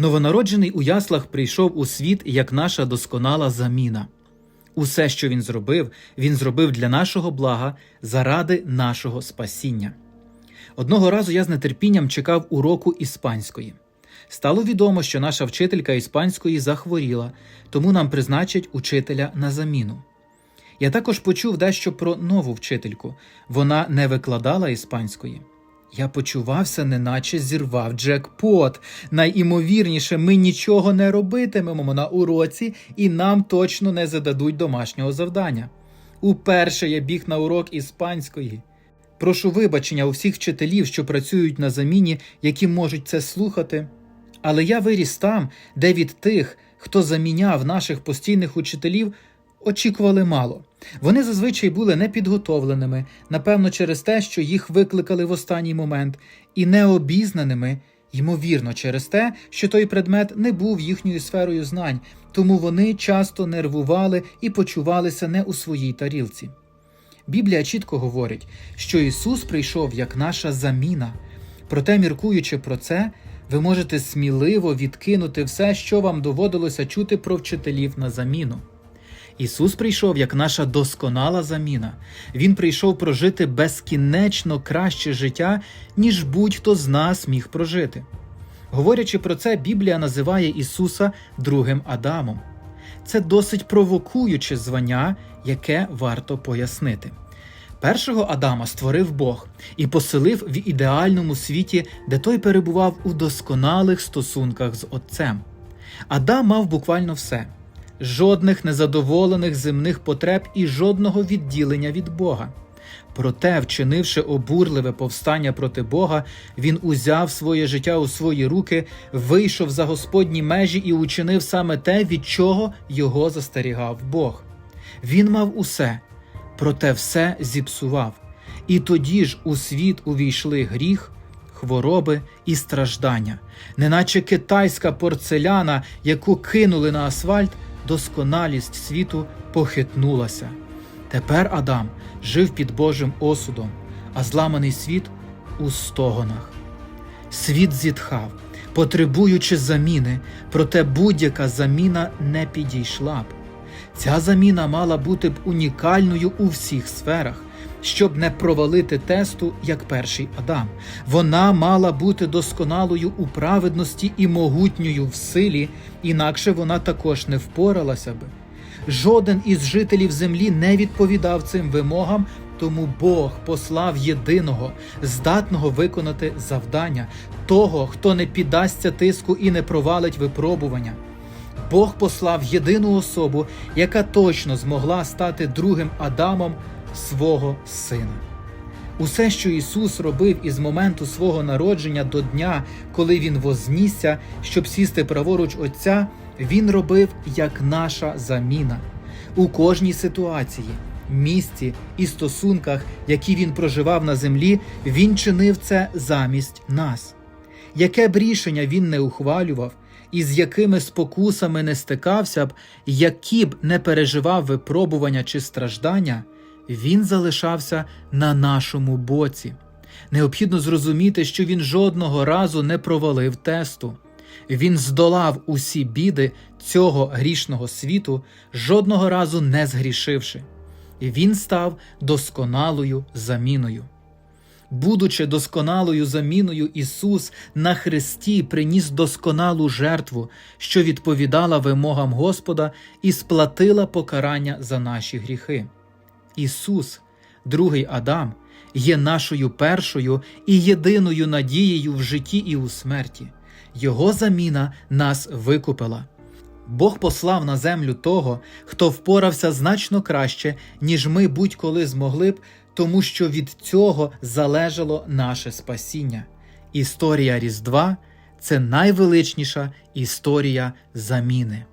Новонароджений у яслах прийшов у світ як наша досконала заміна. Усе, що він зробив, він зробив для нашого блага заради нашого спасіння. Одного разу я з нетерпінням чекав уроку іспанської. Стало відомо, що наша вчителька іспанської захворіла, тому нам призначать учителя на заміну. Я також почув дещо про нову вчительку. Вона не викладала іспанської. Я почувався, неначе зірвав джекпот. Найімовірніше, ми нічого не робитимемо на уроці і нам точно не зададуть домашнього завдання. Уперше я біг на урок іспанської. Прошу вибачення у всіх вчителів, що працюють на заміні, які можуть це слухати. Але я виріс там, де від тих, хто заміняв наших постійних учителів, очікували мало. Вони зазвичай були непідготовленими, напевно, через те, що їх викликали в останній момент, і необізнаними, ймовірно, через те, що той предмет не був їхньою сферою знань, тому вони часто нервували і почувалися не у своїй тарілці. Біблія чітко говорить, що Ісус прийшов як наша заміна. Проте, міркуючи про це, ви можете сміливо відкинути все, що вам доводилося чути про вчителів на заміну. Ісус прийшов як наша досконала заміна. Він прийшов прожити безкінечно краще життя, ніж будь-хто з нас міг прожити. Говорячи про це, Біблія називає Ісуса другим Адамом. Це досить провокуюче звання, яке варто пояснити. Першого Адама створив Бог і поселив в ідеальному світі, де той перебував у досконалих стосунках з Отцем. Адам мав буквально все жодних незадоволених земних потреб і жодного відділення від Бога. Проте, вчинивши обурливе повстання проти Бога, він узяв своє життя у свої руки, вийшов за Господні межі і учинив саме те, від чого його застерігав Бог. Він мав усе, проте все зіпсував. І тоді ж у світ увійшли гріх, хвороби і страждання, неначе китайська порцеляна, яку кинули на асфальт, досконалість світу похитнулася. Тепер Адам жив під Божим осудом, а зламаний світ у стогонах. Світ зітхав, потребуючи заміни, проте будь-яка заміна не підійшла б. Ця заміна мала бути б унікальною у всіх сферах, щоб не провалити тесту, як перший Адам. Вона мала бути досконалою у праведності і могутньою в силі, інакше вона також не впоралася би. Жоден із жителів землі не відповідав цим вимогам, тому Бог послав єдиного, здатного виконати завдання, того, хто не піддасться тиску і не провалить випробування. Бог послав єдину особу, яка точно змогла стати другим Адамом свого сина. Усе, що Ісус робив із моменту свого народження до дня, коли Він вознісся, щоб сісти праворуч Отця, Він робив як наша заміна. У кожній ситуації, місці і стосунках, які він проживав на землі, Він чинив це замість нас. Яке б рішення він не ухвалював, і з якими спокусами не стикався б, які б не переживав випробування чи страждання, він залишався на нашому боці. Необхідно зрозуміти, що він жодного разу не провалив тесту. Він здолав усі біди цього грішного світу, жодного разу не згрішивши, він став досконалою заміною. Будучи досконалою заміною, Ісус на Христі приніс досконалу жертву, що відповідала вимогам Господа і сплатила покарання за наші гріхи. Ісус, другий Адам, є нашою першою і єдиною надією в житті і у смерті. Його заміна нас викупила. Бог послав на землю того, хто впорався значно краще, ніж ми будь-коли змогли б, тому що від цього залежало наше спасіння. Історія Різдва це найвеличніша історія заміни.